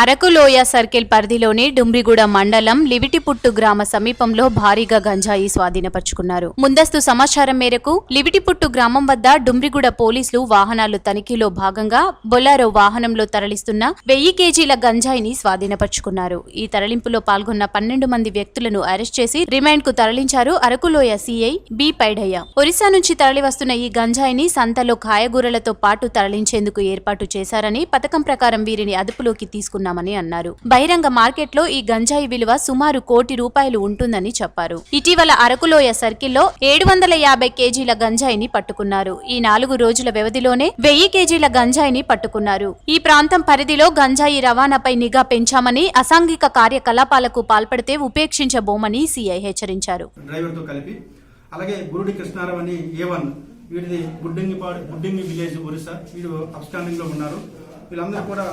అరకులోయ circle పరిధిలోని డుమ్రిగూడ మండలం లివిటిపుట్టు గ్రామ సమీపంలో భారీగా గంజాయి స్వాధీనపరుచుకున్నారు. ముందస్తు సమాచారం మేరకు లివిటిపుట్టు గ్రామం వద్ద డుమ్రిగూడ పోలీసులు వాహనాలు తనిఖీలో భాగంగా బొలారో వాహనంలో తరలిస్తున్న వెయ్యి కేజీల గంజాయిని స్వాధీనపరుచుకున్నారు. ఈ తరలింపులో పాల్గొన్న పన్నెండు మంది వ్యక్తులను అరెస్ట్ చేసి రిమాండ్కు తరలించారు అరకులోయ సీఐ బి పైడయ్య. ఒరిస్సా నుంచి తరలివస్తున్న ఈ గంజాయిని సంతలో కాయగూరలతో పాటు తరలించేందుకు ఏర్పాటు చేశారని పథకం ప్రకారం వీరిని అదుపులోకి తీసుకున్నారు. తీసుకున్నామని అన్నారు. బహిరంగ మార్కెట్లో ఈ గంజాయి విలువ సుమారు కోటి రూపాయలు ఉంటుందని చెప్పారు. ఇటీవల అరకులోయ సర్కిల్లో ఏడు వందల యాభై కేజీల గంజాయిని పట్టుకున్నారు. ఈ నాలుగు రోజుల వ్యవధిలోనే వెయ్యి కేజీల గంజాయిని పట్టుకున్నారు. ఈ ప్రాంతం పరిధిలో గంజాయి రవాణాపై నిఘా పెంచామని అసాంఘిక కార్యకలాపాలకు పాల్పడితే ఉపేక్షించబోమని సీఐ హెచ్చరించారు. డ్రైవర్తో కలిపి అలాగే గురుడి కృష్ణారావు అని ఏ వన్ వీడిది గుడ్డింగిపాడు గుడ్డింగి విలేజ్ ఒరిస్సా వీడు అబ్స్టాండింగ్లో ఉన్నారు. వీళ్ళందరూ కూడా